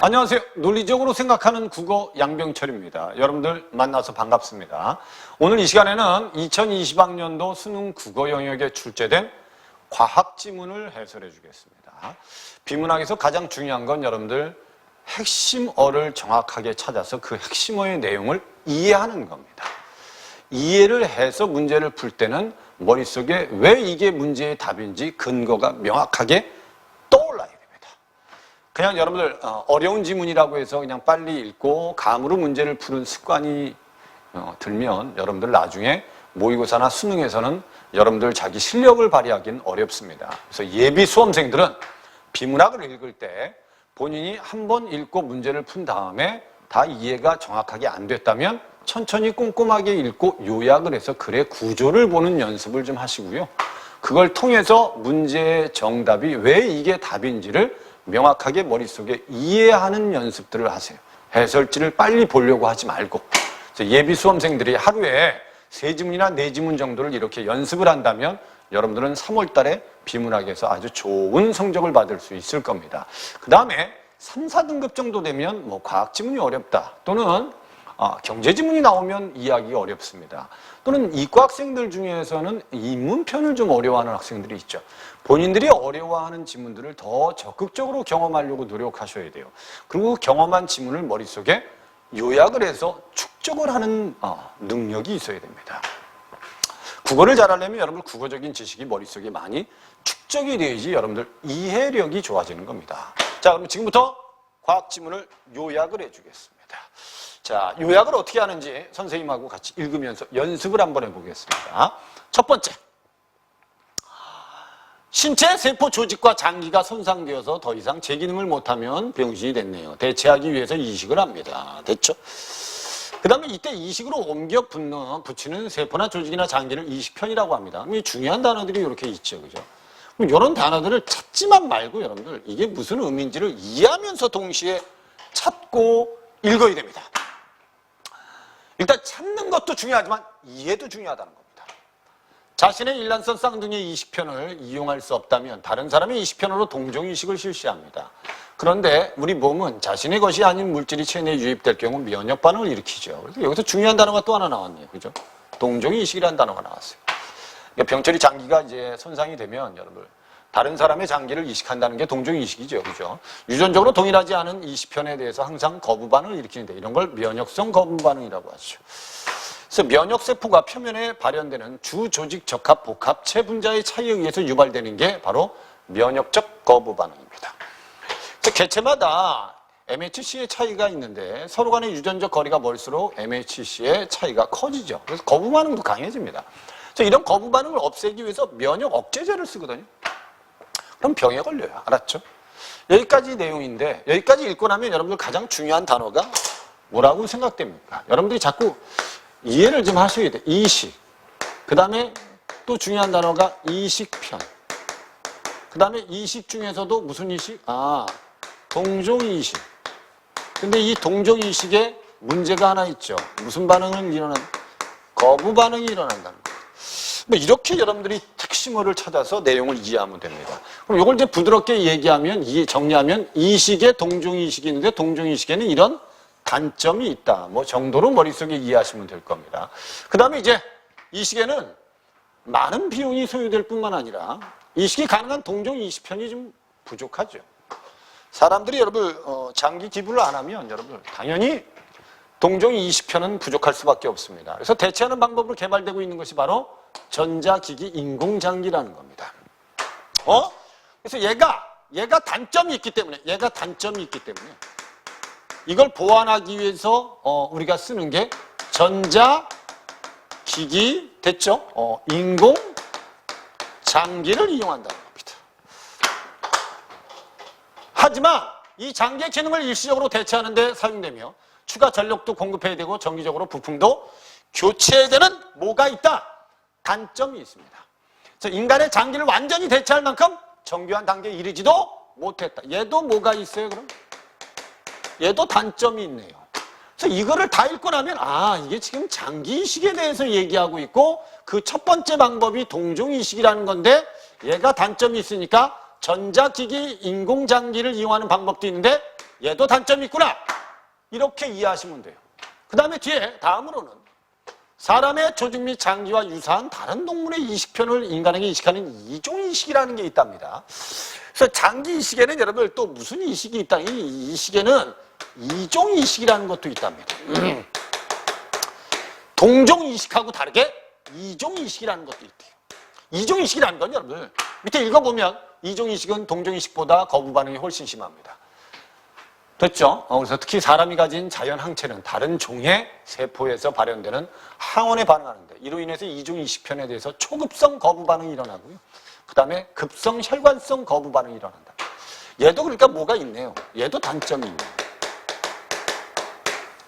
안녕하세요. 논리적으로 생각하는 국어 양병철입니다. 여러분들 만나서 반갑습니다. 오늘 이 시간에는 2020학년도 수능 국어 영역에 출제된 과학 지문을 해설해 주겠습니다. 비문학에서 가장 중요한 건 여러분들 핵심어를 정확하게 찾아서 그 핵심어의 내용을 이해하는 겁니다. 이해를 해서 문제를 풀 때는 머릿속에 왜 이게 문제의 답인지 근거가 명확하게. 그냥 여러분들 어, 어려운 지문이라고 해서 그냥 빨리 읽고 감으로 문제를 푸는 습관이 어, 들면 여러분들 나중에 모의고사나 수능에서는 여러분들 자기 실력을 발휘하기는 어렵습니다. 그래서 예비 수험생들은 비문학을 읽을 때 본인이 한 번 읽고 문제를 푼 다음에 다 이해가 정확하게 안 됐다면 천천히 꼼꼼하게 읽고 요약을 해서 글의 구조를 보는 연습을 좀 하시고요. 그걸 통해서 문제의 정답이 왜 이게 답인지를 명확하게 머릿속에 이해하는 연습들을 하세요. 해설지를 빨리 보려고 하지 말고 예비 수험생들이 하루에 세 지문이나 네 지문 정도를 이렇게 연습을 한다면 여러분들은 3월 달에 비문학에서 아주 좋은 성적을 받을 수 있을 겁니다. 그 다음에 3, 4등급 정도 되면 뭐 과학 지문이 어렵다 또는 아, 경제 지문이 나오면 이해하기 어렵습니다. 또는 이과 학생들 중에서는 인문편을 좀 어려워하는 학생들이 있죠. 본인들이 어려워하는 지문들을 더 적극적으로 경험하려고 노력하셔야 돼요. 그리고 경험한 지문을 머릿속에 요약을 해서 축적을 하는 어, 능력이 있어야 됩니다. 국어를 잘하려면 여러분 국어적인 지식이 머릿속에 많이 축적이 돼야지 여러분들 이해력이 좋아지는 겁니다. 자, 그럼 지금부터 과학 지문을 요약을 해주겠습니다. 자, 요약을 어떻게 하는지 선생님하고 같이 읽으면서 연습을 한번 해보겠습니다. 첫 번째. 신체 세포 조직과 장기가 손상되어서 더 이상 제 기능을 못하면 병신이 됐네요. 대체하기 위해서 이식을 합니다. 됐죠? 그 다음에 이때 이식으로 옮겨 붙는, 붙이는 세포나 조직이나 장기를 이식편이라고 합니다. 이 중요한 단어들이 이렇게 있죠. 그죠? 그럼 이런 단어들을 찾지만 말고 여러분들 이게 무슨 의미인지를 이해하면서 동시에 찾고 읽어야 됩니다. 일단 찾는 것도 중요하지만 이해도 중요하다는 겁니다. 자신의 일란성 쌍둥이의 이식편을 이용할 수 없다면 다른 사람의 이식편으로 동종이식을 실시합니다. 그런데 우리 몸은 자신의 것이 아닌 물질이 체내에 유입될 경우 면역 반응을 일으키죠. 그래서 여기서 중요한 단어가 또 하나 나왔네요. 그죠? 동종이식이라는 단어가 나왔어요. 그러니까 병철이 장기가 이제 손상이 되면 여러분 다른 사람의 장기를 이식한다는 게 동종이식이죠. 그죠? 유전적으로 동일하지 않은 이식편에 대해서 항상 거부 반응을 일으키는데 이런 걸 면역성 거부 반응이라고 하죠. 그래서 면역세포가 표면에 발현되는 주조직 적합 복합체 분자의 차이에 의해서 유발되는 게 바로 면역적 거부 반응입니다. 그래서 개체마다 MHC의 차이가 있는데 서로 간의 유전적 거리가 멀수록 MHC의 차이가 커지죠. 그래서 거부 반응도 강해집니다. 그래서 이런 거부 반응을 없애기 위해서 면역 억제제를 쓰거든요. 그럼 병에 걸려요. 알았죠? 여기까지 내용인데 여기까지 읽고 나면 여러분들 가장 중요한 단어가 뭐라고 생각됩니까? 여러분들이 자꾸 이해를 좀 하셔야 돼. 이식. 그 다음에 또 중요한 단어가 이식편. 그 다음에 이식 중에서도 무슨 이식? 아, 동종이식. 근데 이 동종이식에 문제가 하나 있죠. 무슨 반응을 일어난? 거부 반응이 일어난다는 거예요. 뭐 이렇게 여러분들이 핵심어를 찾아서 내용을 이해하면 됩니다. 그럼 이걸 이제 부드럽게 얘기하면, 정리하면 이식에 동종이식이 있는데 동종이식에는 이런 단점이 있다. 뭐 정도로 머릿속에 이해하시면 될 겁니다. 그 다음에 이제 이 시계는 많은 비용이 소요될 뿐만 아니라 이식이 가능한 동종 이식편이 좀 부족하죠. 사람들이 여러분 어, 장기 기부를 안 하면 여러분 당연히 동종 이식편은 부족할 수밖에 없습니다. 그래서 대체하는 방법으로 개발되고 있는 것이 바로 전자기기 인공장기라는 겁니다. 어? 그래서 얘가 얘가 단점이 있기 때문에 얘가 단점이 있기 때문에 이걸 보완하기 위해서 어, 우리가 쓰는 게 전자기기 됐죠? 어, 인공 장기를 이용한다는 겁니다. 하지만 이 장기의 기능을 일시적으로 대체하는 데 사용되며 추가 전력도 공급해야 되고 정기적으로 부품도 교체해야 되는 뭐가 있다? 단점이 있습니다. 그래서 인간의 장기를 완전히 대체할 만큼 정교한 단계에 이르지도 못했다. 얘도 뭐가 있어요, 그럼? 얘도 단점이 있네요. 그래서 이거를 다 읽고 나면 아 이게 지금 장기이식에 대해서 얘기하고 있고 그 첫 번째 방법이 동종이식이라는 건데 얘가 단점이 있으니까 전자기기 인공장기를 이용하는 방법도 있는데 얘도 단점이 있구나. 이렇게 이해하시면 돼요. 그 다음에 뒤에 다음으로는 사람의 조직 및 장기와 유사한 다른 동물의 이식편을 인간에게 이식하는 이종 이식이라는 게 있답니다. 그래서 장기 이식에는 여러분들 또 무슨 이식이 있다? 이 이식에는 이종 이식이라는 것도 있답니다. 음. 동종 이식하고 다르게 이종 이식이라는 것도 있대요. 이종 이식이라는 건 여러분들 밑에 읽어보면 이종 이식은 동종 이식보다 거부 반응이 훨씬 심합니다. 됐죠? 어, 그래서 특히 사람이 가진 자연 항체는 다른 종의 세포에서 발현되는 항원에 반응하는데 이로 인해서 이종 이식편에 대해서 초급성 거부 반응이 일어나고요. 그 다음에 급성 혈관성 거부 반응이 일어난다. 얘도 그러니까 뭐가 있네요. 얘도 단점이 있네요.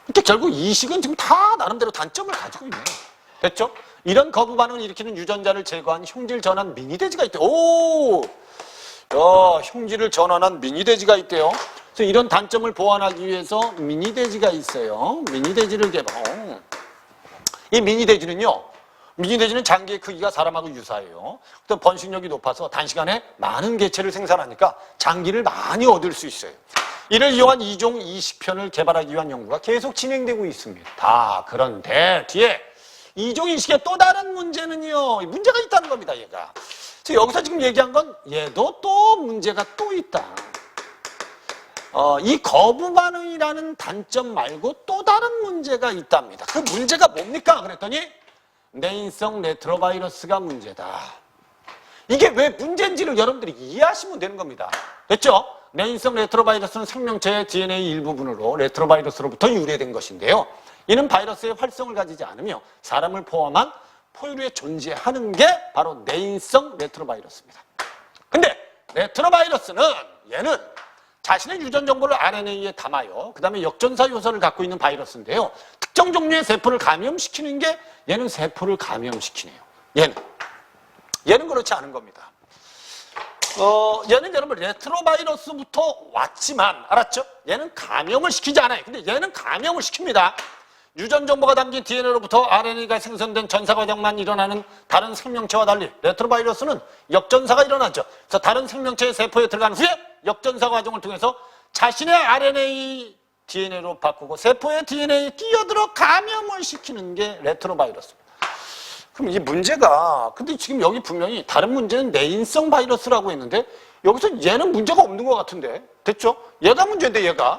근데 결국 이식은 지금 다 나름대로 단점을 가지고 있네요. 됐죠? 이런 거부 반응을 일으키는 유전자를 제거한 흉질 전환 미니돼지가 있대요. 오! 야, 흉질을 전환한 미니돼지가 있대요. 그래서 이런 단점을 보완하기 위해서 미니 돼지가 있어요. 미니 돼지를 개발. 어. 이 미니 돼지는요. 미니 돼지는 장기의 크기가 사람하고 유사해요. 또 번식력이 높아서 단시간에 많은 개체를 생산하니까 장기를 많이 얻을 수 있어요. 이를 이용한 이종 이식편을 개발하기 위한 연구가 계속 진행되고 있습니다. 다 그런데 뒤에 이종 이식의 또 다른 문제는요. 문제가 있다는 겁니다. 얘가. 여기서 지금 얘기한 건 얘도 또 문제가 또 있다. 어, 이 거부 반응이라는 단점 말고 또 다른 문제가 있답니다. 그 문제가 뭡니까? 그랬더니 내인성 레트로바이러스가 문제다. 이게 왜 문제인지를 여러분들이 이해하시면 되는 겁니다. 됐죠? 내인성 레트로바이러스는 생명체의 DNA 일부분으로 레트로바이러스로부터 유래된 것인데요. 이는 바이러스의 활성을 가지지 않으며 사람을 포함한 포유류에 존재하는 게 바로 내인성 레트로바이러스입니다. 근데 레트로바이러스는 얘는 자신의 유전 정보를 RNA에 담아요. 그 다음에 역전사 요소를 갖고 있는 바이러스인데요. 특정 종류의 세포를 감염시키는 게 얘는 세포를 감염시키네요. 얘는. 얘는 그렇지 않은 겁니다. 어, 얘는 여러분 레트로바이러스부터 왔지만 알았죠? 얘는 감염을 시키지 않아요. 근데 얘는 감염을 시킵니다. 유전 정보가 담긴 DNA로부터 RNA가 생성된 전사 과정만 일어나는 다른 생명체와 달리 레트로바이러스는 역전사가 일어나죠. 그래서 다른 생명체의 세포에 들어간 후에 역전사 과정을 통해서 자신의 RNA DNA로 바꾸고 세포의 DNA에 끼어들어 감염을 시키는 게 레트로바이러스입니다. 그럼 이 문제가 근데 지금 여기 분명히 다른 문제는 내인성 바이러스라고 했는데 여기서 얘는 문제가 없는 것 같은데 됐죠? 얘가 문제인데 얘가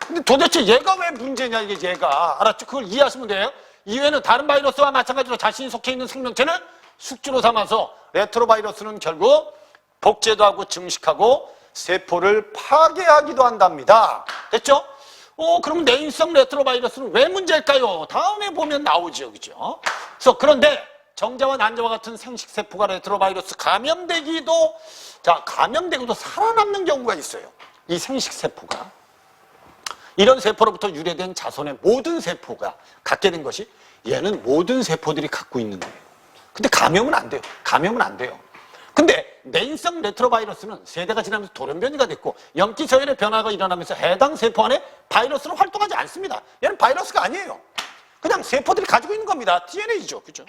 근데 도대체 얘가 왜 문제냐 이게 얘가 알았죠? 그걸 이해하시면 돼요. 이외에는 다른 바이러스와 마찬가지로 자신이 속해 있는 생명체는 숙주로 삼아서 레트로바이러스는 결국 복제도 하고 증식하고 세포를 파괴하기도 한답니다. 됐죠? 어, 그럼 내인성 레트로바이러스는 왜 문제일까요? 다음에 보면 나오죠. 그죠? 그래서 그런데 정자와 난자와 같은 생식세포가 레트로바이러스 감염되기도, 자, 감염되고도 살아남는 경우가 있어요. 이 생식세포가. 이런 세포로부터 유래된 자손의 모든 세포가 갖게 된 것이 얘는 모든 세포들이 갖고 있는 거예요. 근데 감염은 안 돼요. 감염은 안 돼요. 근데 내인성 레트로바이러스는 세대가 지나면서 돌연변이가 됐고 염기 서열의 변화가 일어나면서 해당 세포 안에 바이러스는 활동하지 않습니다. 얘는 바이러스가 아니에요. 그냥 세포들이 가지고 있는 겁니다. DNA죠. 그죠?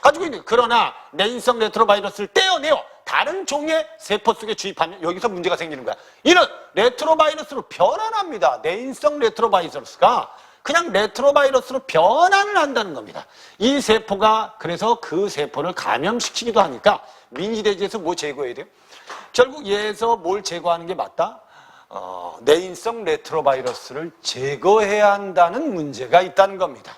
가지고 있는. 그러나 내인성 레트로바이러스를 떼어내어 다른 종의 세포 속에 주입하면 여기서 문제가 생기는 거야. 이는 레트로바이러스로 변환합니다. 내인성 레트로바이러스가 그냥 레트로바이러스로 변환을 한다는 겁니다. 이 세포가 그래서 그 세포를 감염시키기도 하니까 미니돼지에서 뭐 제거해야 돼요? 결국 얘에서 뭘 제거하는 게 맞다? 어, 내인성 레트로바이러스를 제거해야 한다는 문제가 있다는 겁니다.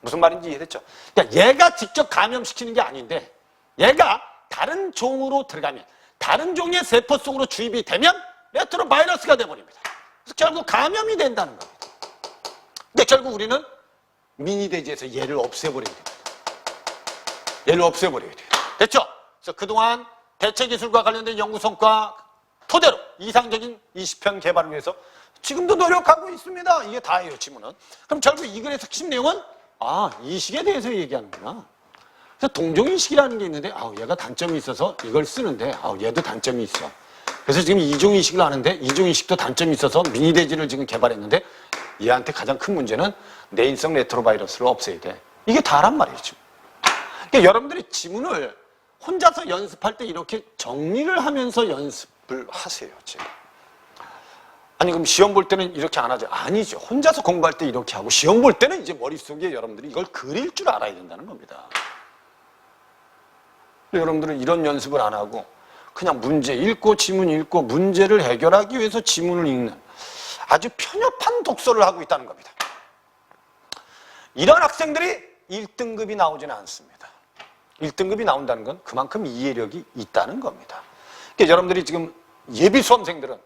무슨 말인지 이해됐죠? 그러니까 얘가 직접 감염시키는 게 아닌데 얘가 다른 종으로 들어가면 다른 종의 세포 속으로 주입이 되면 레트로바이러스가 돼버립니다. 그래서 결국 감염이 된다는 겁니다. 근데 결국 우리는 미니돼지에서 얘를 없애버려야 됩니다. 얘를 없애버려야 돼요. 됐죠? 그래서 그동안 대체 기술과 관련된 연구 성과 토대로 이상적인 20편 개발을 위해서 지금도 노력하고 있습니다. 이게 다예요, 지문은. 그럼 결국 이 글의 핵심 내용은 아, 이식에 대해서 얘기하는구나. 그래서 동종이식이라는 게 있는데 아우 얘가 단점이 있어서 이걸 쓰는데 아우 얘도 단점이 있어. 그래서 지금 이종이식을 하는데 이종이식도 단점이 있어서 미니돼지를 지금 개발했는데 얘한테 가장 큰 문제는 내인성 레트로바이러스를 없애야 돼. 이게 다란 말이죠. 그러니까 여러분들이 지문을 혼자서 연습할 때 이렇게 정리를 하면서 연습을 하세요. 지금. 아니 그럼 시험 볼 때는 이렇게 안 하죠? 아니죠. 혼자서 공부할 때 이렇게 하고 시험 볼 때는 이제 머릿속에 여러분들이 이걸 그릴 줄 알아야 된다는 겁니다. 여러분들은 이런 연습을 안 하고 그냥 문제 읽고 지문 읽고 문제를 해결하기 위해서 지문을 읽는 아주 편협한 독서를 하고 있다는 겁니다. 이런 학생들이 1등급이 나오지는 않습니다. 1등급이 나온다는 건 그만큼 이해력이 있다는 겁니다. 그러니까 여러분들이 지금 예비 수험생들은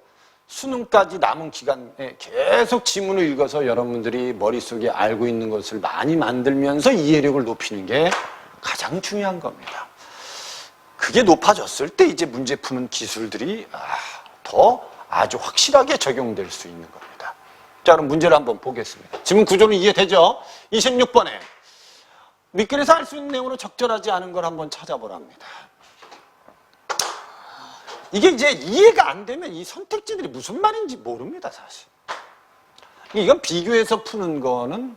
수능까지 남은 기간에 계속 지문을 읽어서 여러분들이 머릿속에 알고 있는 것을 많이 만들면서 이해력을 높이는 게 가장 중요한 겁니다. 그게 높아졌을 때 이제 문제 푸는 기술들이 아, 더 아주 확실하게 적용될 수 있는 겁니다. 자, 그럼 문제를 한번 보겠습니다. 지문 구조는 이해되죠? 26번에 밑글에서 알 수 있는 내용으로 적절하지 않은 걸 한번 찾아보랍니다. 이게 이제 이해가 안 되면 이 선택지들이 무슨 말인지 모릅니다, 사실. 이건 비교해서 푸는 거는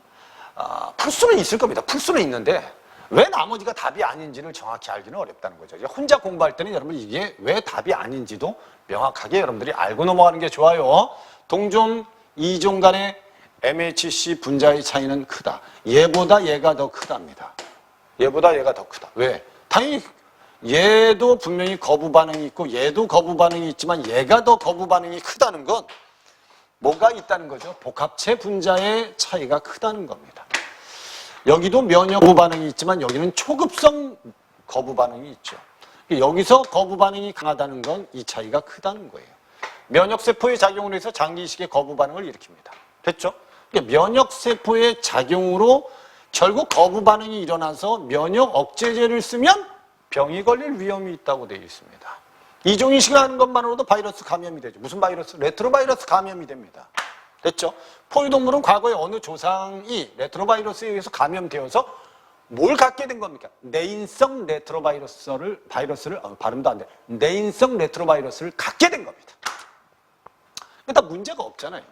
아, 풀 수는 있을 겁니다. 풀 수는 있는데 왜 나머지가 답이 아닌지를 정확히 알기는 어렵다는 거죠. 혼자 공부할 때는 여러분 이게 왜 답이 아닌지도 명확하게 여러분들이 알고 넘어가는 게 좋아요. 동종, 이종 간의 MHC 분자의 차이는 크다. 얘보다 얘가 더 크답니다. 얘보다 얘가 더 크다. 왜? 당연히 얘도 분명히 거부 반응이 있고 얘도 거부 반응이 있지만 얘가 더 거부 반응이 크다는 건 뭐가 있다는 거죠? 복합체 분자의 차이가 크다는 겁니다. 여기도 면역 거부 반응이 있지만 여기는 초급성 거부 반응이 있죠. 여기서 거부 반응이 강하다는 건 이 차이가 크다는 거예요. 면역 세포의 작용으로 해서 장기 이식의 거부 반응을 일으킵니다. 됐죠? 그러니까 면역 세포의 작용으로 결국 거부 반응이 일어나서 면역 억제제를 쓰면 병이 걸릴 위험이 있다고 되어 있습니다. 이종 이식을 하는 것만으로도 바이러스 감염이 되죠. 무슨 바이러스? 레트로바이러스 감염이 됩니다. 됐죠? 포유동물은 과거에 어느 조상이 레트로바이러스에 의해서 감염되어서 뭘 갖게 된 겁니까? 내인성 레트로바이러스를 바이러스를 어, 발음도 안 돼. 내인성 레트로바이러스를 갖게 된 겁니다. 일단 문제가 없잖아요.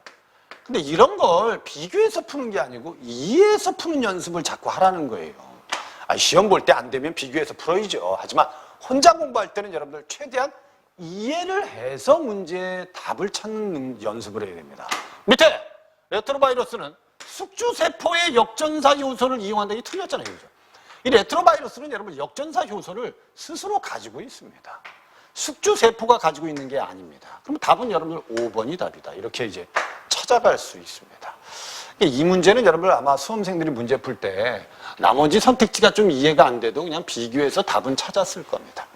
근데 이런 걸 비교해서 푸는 게 아니고 이해해서 푸는 연습을 자꾸 하라는 거예요. 아, 시험 볼 때 안 되면 비교해서 풀어야죠. 하지만 혼자 공부할 때는 여러분들 최대한 이해를 해서 문제의 답을 찾는 연습을 해야 됩니다. 밑에 레트로바이러스는 숙주세포의 역전사 효소를 이용한다. 이 틀렸잖아요. 그죠? 이 레트로바이러스는 여러분 역전사 효소를 스스로 가지고 있습니다. 숙주세포가 가지고 있는 게 아닙니다. 그럼 답은 여러분들 5번이 답이다. 이렇게 이제 찾아갈 수 있습니다. 이 문제는 여러분들 아마 수험생들이 문제 풀 때 나머지 선택지가 좀 이해가 안 돼도 그냥 비교해서 답은 찾았을 겁니다.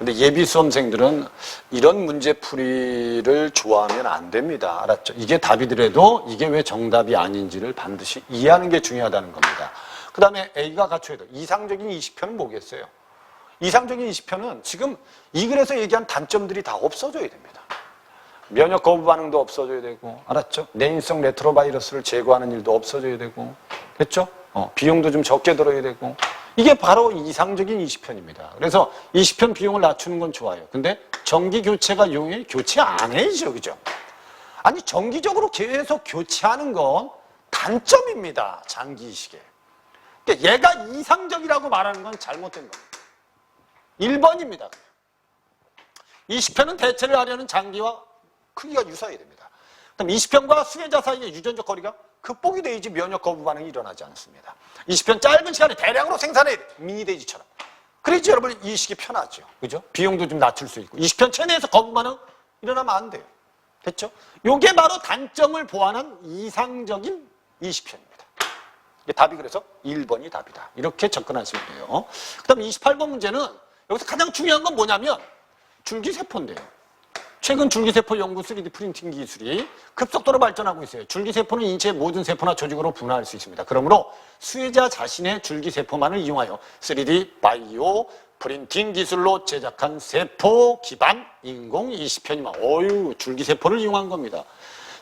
근데 예비 수험생들은 이런 문제 풀이를 좋아하면 안 됩니다. 알았죠? 이게 답이더라도 이게 왜 정답이 아닌지를 반드시 이해하는 게 중요하다는 겁니다. 그 다음에 A가 갖춰야 돼. 이상적인 20편은 뭐겠어요? 이상적인 20편은 지금 이 글에서 얘기한 단점들이 다 없어져야 됩니다. 면역 거부 반응도 없어져야 되고, 알았죠? 내인성 레트로바이러스를 제거하는 일도 없어져야 되고, 됐죠? 어, 비용도 좀 적게 들어야 되고, 이게 바로 이상적인 20편입니다. 그래서 20편 비용을 낮추는 건 좋아요. 근데 정기 교체가 용해 교체 안 해야죠. 그죠? 아니, 정기적으로 계속 교체하는 건 단점입니다. 장기 이식에. 그러니까 얘가 이상적이라고 말하는 건 잘못된 겁니다. 1번입니다. 20편은 대체를 하려는 장기와 크기가 유사해야 됩니다. 그럼 20편과 수혜자 사이의 유전적 거리가 극복이 돼야지 면역 거부 반응이 일어나지 않습니다. 20편 짧은 시간에 대량으로 생산해 미니 데이지처럼. 그래야지 여러분 이 식이 편하죠. 그죠? 비용도 좀 낮출 수 있고. 20편 체내에서 거부 반응 일어나면 안 돼요. 됐죠? 요게 바로 단점을 보완한 이상적인 20편입니다. 이게 답이 그래서 1번이 답이다. 이렇게 접근하시면 돼요. 그 다음 28번 문제는 여기서 가장 중요한 건 뭐냐면 줄기세포인데요. 최근 줄기세포 연구 3D 프린팅 기술이 급속도로 발전하고 있어요. 줄기세포는 인체의 모든 세포나 조직으로 분화할 수 있습니다. 그러므로 수혜자 자신의 줄기세포만을 이용하여 3D 바이오 프린팅 기술로 제작한 세포 기반 인공 20편이면 어유 줄기세포를 이용한 겁니다.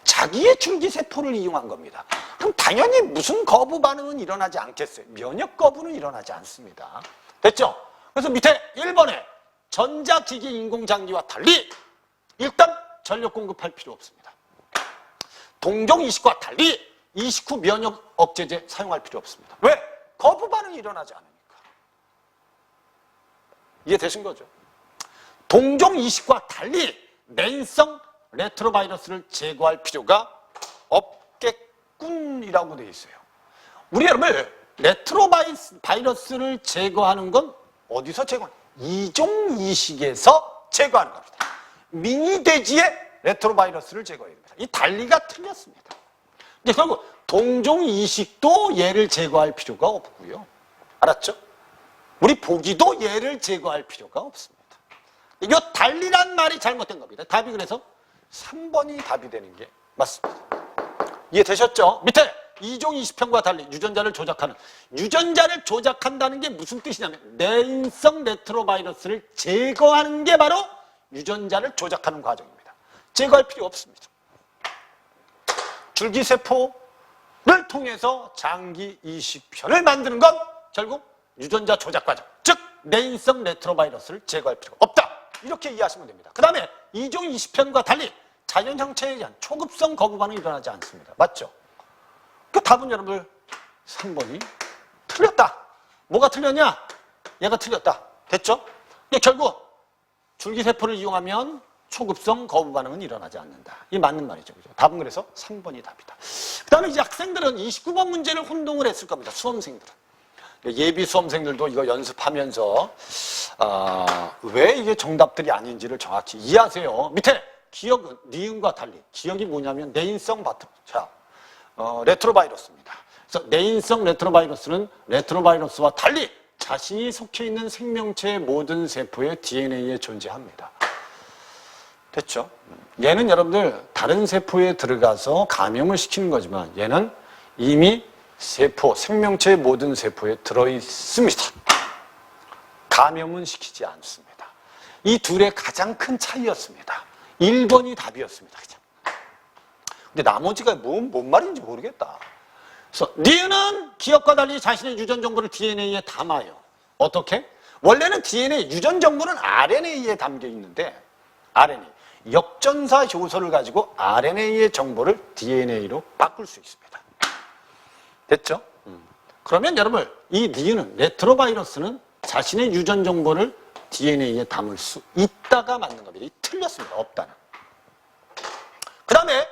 자기의 줄기세포를 이용한 겁니다. 그럼 당연히 무슨 거부 반응은 일어나지 않겠어요. 면역 거부는 일어나지 않습니다. 됐죠? 그래서 밑에 1번에 전자기기 인공장기와 달리 일단 전력 공급할 필요 없습니다. 동종 이식과 달리 이식 후 면역 억제제 사용할 필요 없습니다. 왜? 거부 반응이 일어나지 않으니까. 이해되신 거죠? 동종 이식과 달리 내인성 레트로바이러스를 제거할 필요가 없겠군이라고 되어 있어요. 우리 여러분 레트로바이러스를 제거하는 건 어디서 제거하는? 이종 이식에서 제거하는 겁니다. 미니 돼지의 레트로바이러스를 제거해야 됩니다. 이 달리가 틀렸습니다. 근데 결국 동종 이식도 얘를 제거할 필요가 없고요. 알았죠? 우리 보기도 얘를 제거할 필요가 없습니다. 이 달리란 말이 잘못된 겁니다. 답이 그래서 3번이 답이 되는 게 맞습니다. 이해되셨죠? 밑에 이종 20편과 달리 유전자를 조작하는 유전자를 조작한다는 게 무슨 뜻이냐면 내인성 레트로바이러스를 제거하는 게 바로 유전자를 조작하는 과정입니다. 제거할 필요 없습니다. 줄기세포를 통해서 장기 이식편을 만드는 건 결국 유전자 조작 과정, 즉 내인성 레트로바이러스를 제거할 필요가 없다. 이렇게 이해하시면 됩니다. 그 다음에 이종 20편과 달리 자연 형체에 대한 초급성 거부 반응이 일어나지 않습니다. 맞죠? 그 답은 여러분들 3번이 틀렸다. 뭐가 틀렸냐? 얘가 틀렸다. 됐죠? 결국 줄기세포를 이용하면 초급성 거부 반응은 일어나지 않는다. 이 맞는 말이죠. 그죠? 답은 그래서 3번이 답이다. 그 다음에 이제 학생들은 29번 문제를 혼동을 했을 겁니다. 수험생들은. 예비 수험생들도 이거 연습하면서 아, 왜 이게 정답들이 아닌지를 정확히 이해하세요. 밑에 기억은 니은과 달리 기억이 뭐냐면 내인성 바트 자 어, 레트로바이러스입니다. 그래서 내인성 레트로바이러스는 레트로바이러스와 달리 자신이 속해 있는 생명체의 모든 세포의 DNA에 존재합니다. 됐죠? 얘는 여러분들 다른 세포에 들어가서 감염을 시키는 거지만 얘는 이미 세포, 생명체의 모든 세포에 들어있습니다. 감염은 시키지 않습니다. 이 둘의 가장 큰 차이였습니다. 1번이 답이었습니다. 그냥. 근데 나머지가 뭔, 뭔 말인지 모르겠다. 그래서 니은은 기억과 달리 자신의 유전 정보를 DNA에 담아요. 어떻게? 원래는 DNA 유전 정보는 RNA에 담겨 있는데 RNA 역전사 효소를 가지고 RNA의 정보를 DNA로 바꿀 수 있습니다. 됐죠? 음. 그러면 여러분 이 니은은 레트로바이러스는 자신의 유전 정보를 DNA에 담을 수 있다가 맞는 겁니다. 이 틀렸습니다. 없다는. 그 다음에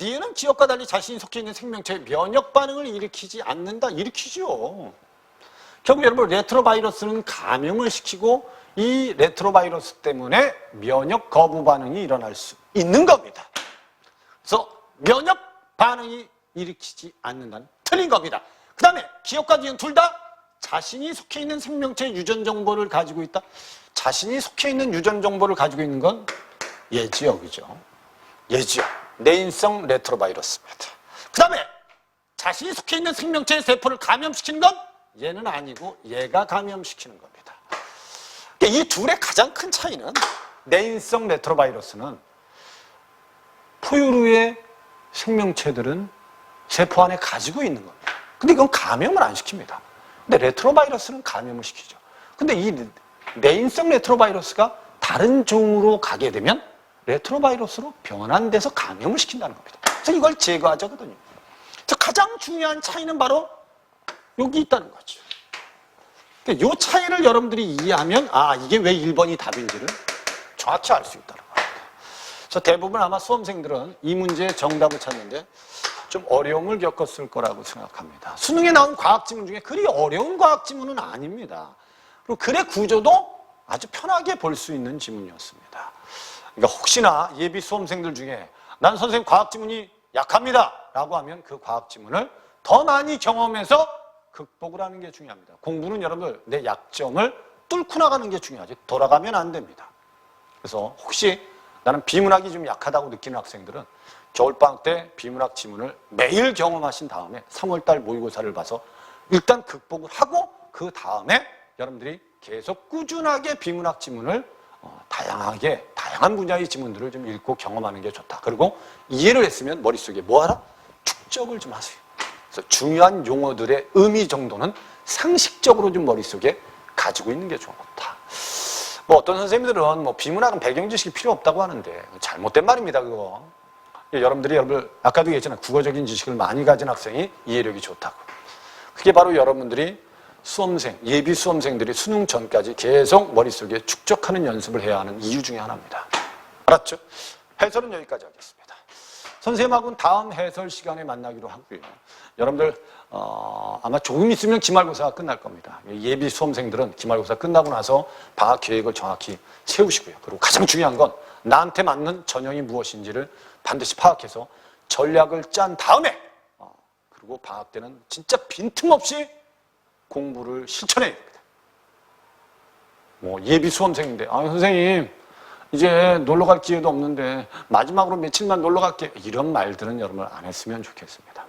니은은 기억과 달리 자신이 속해 있는 생명체의 면역 반응을 일으키지 않는다. 일으키죠. 결국 여러분 레트로바이러스는 감염을 시키고 이 레트로바이러스 때문에 면역 거부 반응이 일어날 수 있는 겁니다. 그래서 면역 반응이 일으키지 않는다는 틀린 겁니다. 그 다음에 기억과 니은 둘 다 자신이 속해 있는 생명체의 유전 정보를 가지고 있다. 자신이 속해 있는 유전 정보를 가지고 있는 건 예지요, 그죠? 예지요. 내인성 레트로바이러스입니다. 그 다음에 자신이 속해 있는 생명체의 세포를 감염시키는 건 얘는 아니고 얘가 감염시키는 겁니다. 그러니까 이 둘의 가장 큰 차이는 내인성 레트로바이러스는 포유류의 생명체들은 세포 안에 가지고 있는 겁니다. 근데 이건 감염을 안 시킵니다. 근데 레트로바이러스는 감염을 시키죠. 근데 이 내인성 레트로바이러스가 다른 종으로 가게 되면 레트로바이러스로 변환돼서 감염을 시킨다는 겁니다. 그래서 이걸 제거하자거든요. 그래서 가장 중요한 차이는 바로 여기 있다는 거죠. 이 차이를 여러분들이 이해하면 아 이게 왜 1번이 답인지를 정확히 알 수 있다는 겁니다. 그래서 대부분 아마 수험생들은 이 문제의 정답을 찾는데 좀 어려움을 겪었을 거라고 생각합니다. 수능에 나온 과학 지문 중에 그리 어려운 과학 지문은 아닙니다. 그리고 글의 구조도 아주 편하게 볼 수 있는 지문이었습니다. 그러니까 혹시나 예비 수험생들 중에 난 선생님 과학 지문이 약합니다 라고 하면 그 과학 지문을 더 많이 경험해서 극복을 하는 게 중요합니다. 공부는 여러분들 내 약점을 뚫고 나가는 게 중요하지 돌아가면 안 됩니다. 그래서 혹시 나는 비문학이 좀 약하다고 느끼는 학생들은 겨울방학 때 비문학 지문을 매일 경험하신 다음에 3월달 모의고사를 봐서 일단 극복을 하고 그 다음에 여러분들이 계속 꾸준하게 비문학 지문을 어, 다양하게 다양한 분야의 지문들을 좀 읽고 경험하는 게 좋다. 그리고 이해를 했으면 머릿속에 뭐하라? 축적을 좀 하세요. 그래서 중요한 용어들의 의미 정도는 상식적으로 좀 머릿속에 가지고 있는 게 좋다. 뭐 어떤 선생님들은 뭐 비문학은 배경 지식이 필요 없다고 하는데 잘못된 말입니다. 그거. 여러분들이 여러분 아까도 얘기했잖아요. 국어적인 지식을 많이 가진 학생이 이해력이 좋다고. 그게 바로 여러분들이 수험생, 예비 수험생들이 수능 전까지 계속 머릿속에 축적하는 연습을 해야 하는 이유 중에 하나입니다. 알았죠? 해설은 여기까지 하겠습니다. 선생님하고는 다음 해설 시간에 만나기로 하고요. 여러분들 어, 아마 조금 있으면 기말고사가 끝날 겁니다. 예비 수험생들은 기말고사 끝나고 나서 방학 계획을 정확히 세우시고요. 그리고 가장 중요한 건 나한테 맞는 전형이 무엇인지를 반드시 파악해서 전략을 짠 다음에 어, 그리고 방학 때는 진짜 빈틈없이 공부를 실천해야 됩니다. 뭐 예비 수험생인데 아 선생님 이제 놀러 갈 기회도 없는데 마지막으로 며칠만 놀러 갈게 이런 말들은 여러분 안 했으면 좋겠습니다.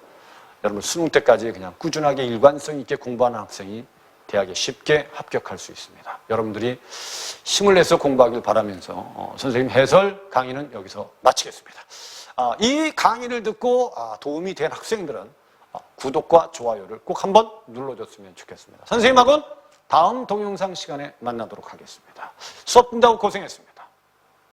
여러분 수능 때까지 그냥 꾸준하게 일관성 있게 공부하는 학생이 대학에 쉽게 합격할 수 있습니다. 여러분들이 힘을 내서 공부하길 바라면서 어, 선생님 해설 강의는 여기서 마치겠습니다. 아, 이 강의를 듣고 아, 도움이 된 학생들은 아, 구독과 좋아요를 꼭 한번 눌러줬으면 좋겠습니다. 선생님하고는 다음 동영상 시간에 만나도록 하겠습니다. 수업 분다고 고생했습니다.